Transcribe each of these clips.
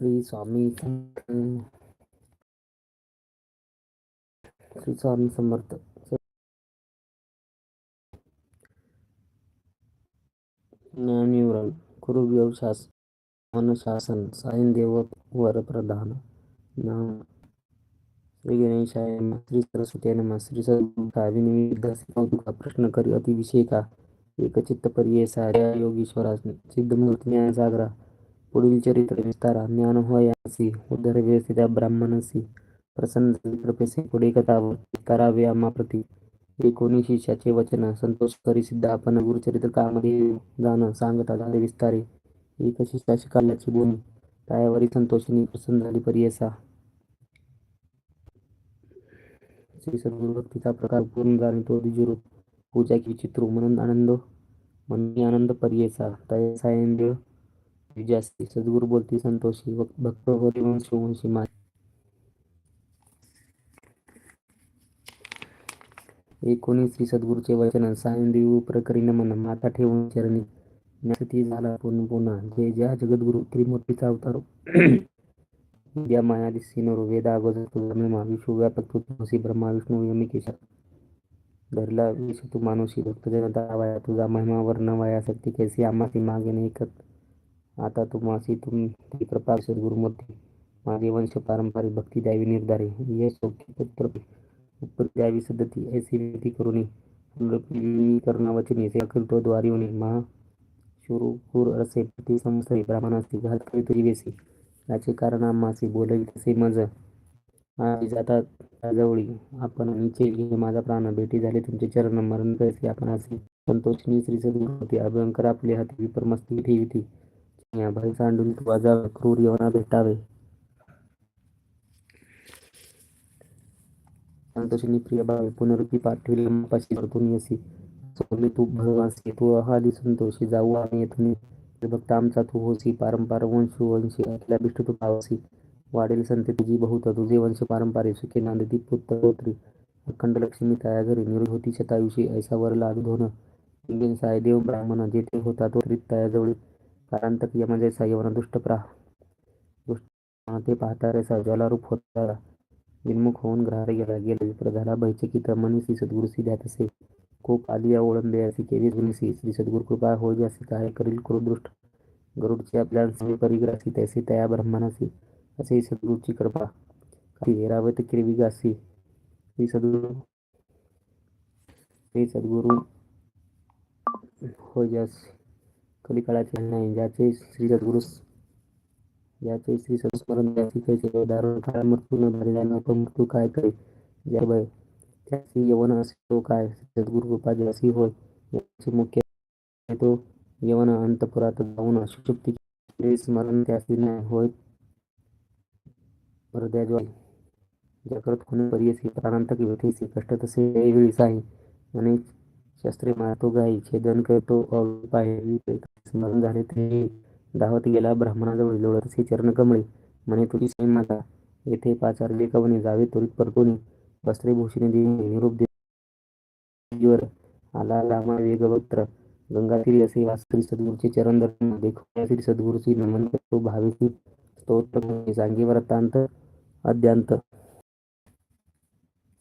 श्री स्वामी श्री स्वामी समर्थ। ज्ञानविवरण कुरुव्यवशास अनुशासन वरप्रधान नाम श्री गणेशाय श्री सरस्वती नमः, श्री प्रश्न करी अतिविषय का एकचित्त पर्यय योगीश्वरा सिद्धमूर्ती ज्ञान सागरा पुढील चरित्र विस्तारा ज्ञान होयासी उदर व्यवस्थित ब्राह्मणसी प्रसन्न कृपेसे पुढे कथावर करावे आम्हाप्रती एकोणी शिष्याचे वचन, संतोष करी सिद्ध आपण, गुरुचरित्र कामध्ये जाणं, सांगता विस्तारे एक शिष्या शिकाल्याची बोनी तायावरी संतोषिनी प्रसन्न झाली प्रकार तो पूजा की चित्रू म्हणून आनंद म्हणून आनंद, परियसा, तया सायंदेव विजास्ती सद्गुरु बोलती संतोषी भक्त हरिवंश वंशी मा। एकोणीस श्री सद्गुरूचे वचन सायंदेव प्रकरी नमन माता ठेवून चरणी। ज्ञाती झाला पुन्हा जे ज्या जगद्गुरु त्रिमूर्तीचा अवतार। माया दिसिनोर वेदा अगोदर विश्वव्यापक ब्रह्मा, विष्णू धरला तू मानुषी भक्त जनता तुझा महिमा वर्ण वाया शक्ती कैसी आमासी मागे नाही आता तू मासी तुम कृपा सद्गुरुमूर्ती माझे वंश पारंपरिक भक्ती द्यावी निर्धारे. ये सौख्य पुत्र द्यावी सद्धती ऐसी विनती करून कर्णावचनी सेवा करतो द्वारी होणे. महा शुरूपूर असे पती संस्थळी ब्राह्मणासी घात करी तुझी वेसी. याचे कारण आम्हासी बोलवी तसे मज. आई जातात जवळी आपण नीचे घे माझा प्राण. भेटी झाले तुमचे चरण. मरण कैसे आपण असे संतोषिनी श्री सद्गुरुती अभयंकर आपले हाती विपरमस्ती ठेविती भय सांडून तू वाजावे क्रूर यवना भेटावे. संतोषिनी प्रिय भावे पुनरुपी पाठविले अंपाशी परतून येसी सोडले तू भगवासी तू अहादी संतोषी जाऊ आम्ही येथून. भक्त आमचा तू होसी पारंपार वंश वंशी आपल्या बिष्ट तू पावसी वाढेल संत तुझी बहुत तुझे वंश पारंपारिक सुखे नांदती पुत्र होत्री अखंड लक्ष्मी ताया घरी होती शतायुषी ऐसा वर लागू धोन. इंगिन सायदेव ब्राह्मण जेथे होता तो तया तयाजवळी कारांतक यमजैसा यवन दुष्ट प्रा दुष्ट ते पाहता रेसा ज्वालारूप होता विन्मुख होऊन ग्रहार गेला गेला विप्र झाला भयचकित मनीसी सद्गुरुसी द्या तसे कोप आलिया ओळंबे असे केली जुनीसी श्री सद्गुरु कृपा होय ज्यासी काय करील क्रोदृष्ट गरुडची आपल्या परिग्रासी तैसे तया ब्रह्मानासी असे सद्गुरूची कृपा हेरावत विगासी श्री सद्गुरु श्री सद्गुरु कलिकाळाचे नाही ज्याचे श्री सद्गुरु ज्याचे श्री संस्मरण त्याची कैसे दारुण काळ मृत्यू न धरल्यानं अपमृत्यू काय करे ज्या भय त्याची यवन असे काय सद्गुरु कृपा ज्यासी होय याची मुख्य तो यवन अंतपुरात जाऊन सुषुप्ती स्मरण त्यासी नाही होय हृदय ज्वाल जगत कोणी परियसी प्राणांतक व्यथेसी कष्ट तसे वेळी साई आणि शस्त्रे छेदन करतो अपाय स्मरण झाले ते धावत गेला ब्राह्मणाजवळ. लोळतसे चरण कमळे म्हणे, तुझी साई माता, येथे पाचारले कवने जावे त्वरित परतोनी वस्त्रे भूषणे देणे निरूप देवर आला लामा वेगवक्त्र. गंगातीरी असे वास्तरी सद्गुरूचे चरण दर्शन देखो श्री सद्गुरूची नमन करतो. भावेची स्तोत्र सांगे वृत्तांत अद्यांत.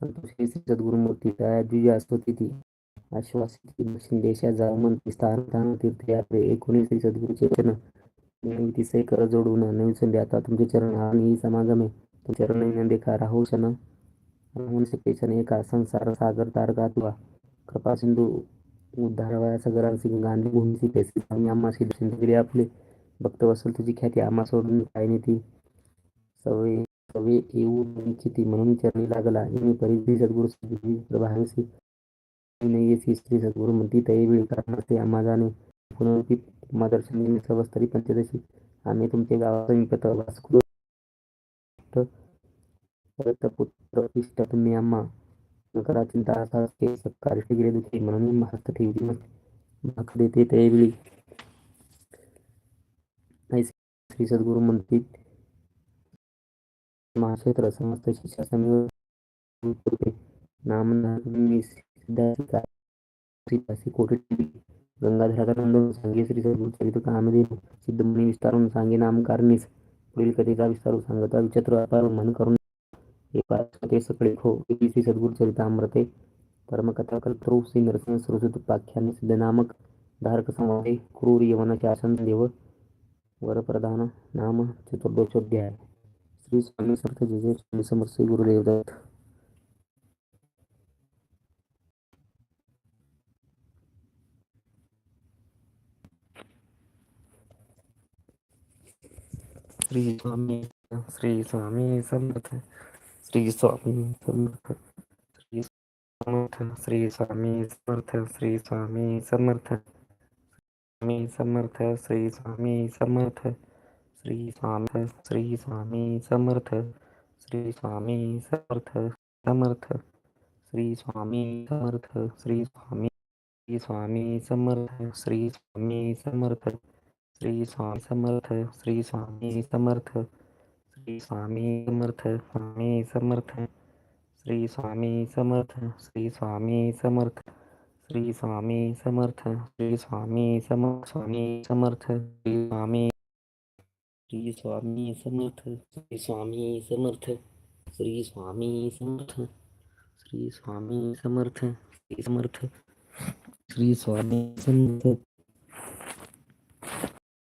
संतोषी श्री सद्गुरुमूर्ती त्या द्विजा असतो तिथे. आश्वासित दक्षिण देशात जाऊ स्थान स्थान तीर्थयात्रे एकोणीस श्री सद्गुरूचे वचन वितीसे कर जोडून नवी संधी. आता तुमचे चरण आणि ही समागमे तुमचे चरण देखा राहू शन राहून सकेशन एका संसार सागर तारका तुवा. कृपा सिंधू उद्धारवाया सगरांसी गांधी भूमीसी पैसे आम्ही आम्हाशी दर्शन आपले. भक्त वसल तुझी ख्याती. आम्हा सोडून काय ती सवय सवे येऊ निश्चिती. म्हणून चरणी लागला. मी परिधी सद्गुरु प्रभासी येसी स्त्री सद्गुरु म्हणती तैवेळी कारणास्ते आम्हा जाणे पुनरुक्ती दर्शन सवस्तरी पंचदशी आम्ही तुमचे गावात समीपत वासकृत पुत्र इष्ट तुम्ही आम्हा नकरा चिंता असा ते सत्कार गेले दुखी, म्हणून हस्त ठेवली भाक देते त्यावेळी श्री सद्गुरु म्हणतील महाक्षेत्र समस्त शिष्या समीप नाम सिद्धासी कोटी गंगाधराचा सांगे श्री सद्गुरु चरित्र कामधेनु सिद्धमुनी विस्तारून सांगे नामकारणीस पुढील कथेचा विस्तार सांगता विचित्र अपार मन करून ते सकळे खो श्री सद्गुरु चरितामृते परमकथा कल्पतरू श्री नरसिंह सरस्वती उपाख्याने सिद्धनामक धारक संवादे क्रूर यवनाचे आसन देव वरप्रधान नाम चतुर्दशोध्याय श्री स्वामी समर्थ जय स्वामी समर्थ श्री गुरुदेव श्री स्वामी श्री स्वामी समर्थ श्री स्वामी समर्थ श्री समर्थ श्री स्वामी समर्थ श्री स्वामी समर्थ स्वामी समर्थ श्री स्वामी समर्थ श्री स्वामी श्री स्वामी समर्थ श्री स्वामी समर्थ समर्थ श्री स्वामी समर्थ श्री स्वामी श्री स्वामी समर्थ श्री स्वामी समर्थ श्री स्वामी समर्थ श्री स्वामी समर्थ श्री स्वामी समर्थ स्वामी समर्थ श्री स्वामी समर्थ श्री स्वामी समर्थ श्री स्वामी समर्थ श्री स्वामी समर्थ स्वामी समर्थ श्री स्वामी श्री स्वामी समर्थ श्री स्वामी समर्थ श्री स्वामी समर्थ श्री स्वामी समर्थ श्री समर्थ श्री स्वामी समर्थ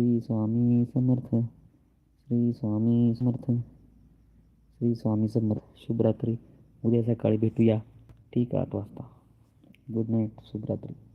श्री स्वामी समर्थ। श्री स्वामी समर्थ। श्री स्वामी समर्थ। शुभरात्री। उद्या सकाळी भेटूया. ठीक आठ वाजता. गुड नाईट शुभरात्री.